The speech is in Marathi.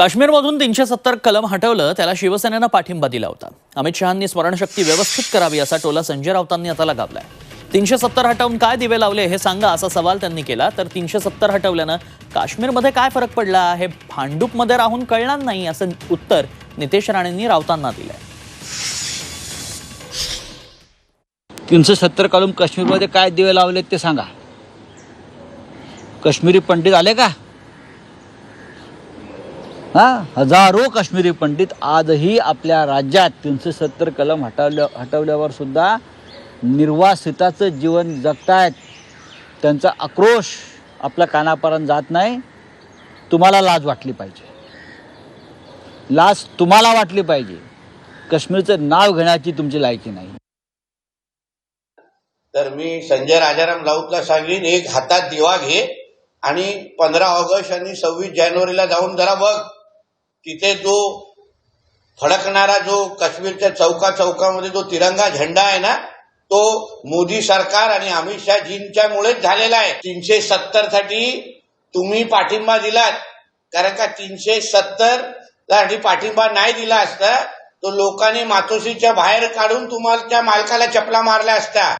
काश्मीरमधून तीनशे सत्तर कलम हटवलं त्याला शिवसेनेनं पाठिंबा दिला होता. अमित शहांनी स्मरणशक्ती व्यवस्थित करावी असा टोला संजय राऊतांनी आता लगावलाय. तीनशे सत्तर हटवून काय दिवे लावले हे सांगा असा सवाल त्यांनी केला. तर तीनशे सत्तर हटवल्यानं काश्मीरमध्ये काय फरक पडला हे भांडूपमध्ये राहून कळणार नाही असं उत्तर नितेश राणेंनी राऊतांना दिलंय. तीनशे सत्तर कलम काश्मीरमध्ये काय दिवे लावलेत ते सांगा. काश्मीरी पंडित आले का? हा? हजारो काश्मीरी पंडित आजही आपल्या राज्यात तीनशे सत्तर कलम हटवल्या हटवल्यावर सुद्धा निर्वासिताचं जीवन जगतायत. त्यांचा आक्रोश आपल्या कानापर्यंत जात नाही. तुम्हाला लाज वाटली पाहिजे. लाज तुम्हाला वाटली पाहिजे. काश्मीरचं नाव घेण्याची तुमची लायकी नाही. तर मी संजय राजाराम राऊतला सांगेन एक हातात दिवा घे आणि पंधरा ऑगस्ट आणि सव्वीस जानेवारीला जाऊन जरा बघ. तिथे जो फडकणारा जो काश्मीरच्या चौका चौकामध्ये जो तिरंगा झेंडा आहे ना तो मोदी सरकार आणि अमित शहाजींच्या मुळेच झालेला आहे. तीनशे सत्तरसाठी तुम्ही पाठिंबा दिलात. कारण का तीनशे सत्तरसाठी पाठिंबा नाही दिला असता तो लोकांनी मातोश्रीच्या बाहेर काढून तुम्हाला त्या मालकाला चपला मारल्या असत्या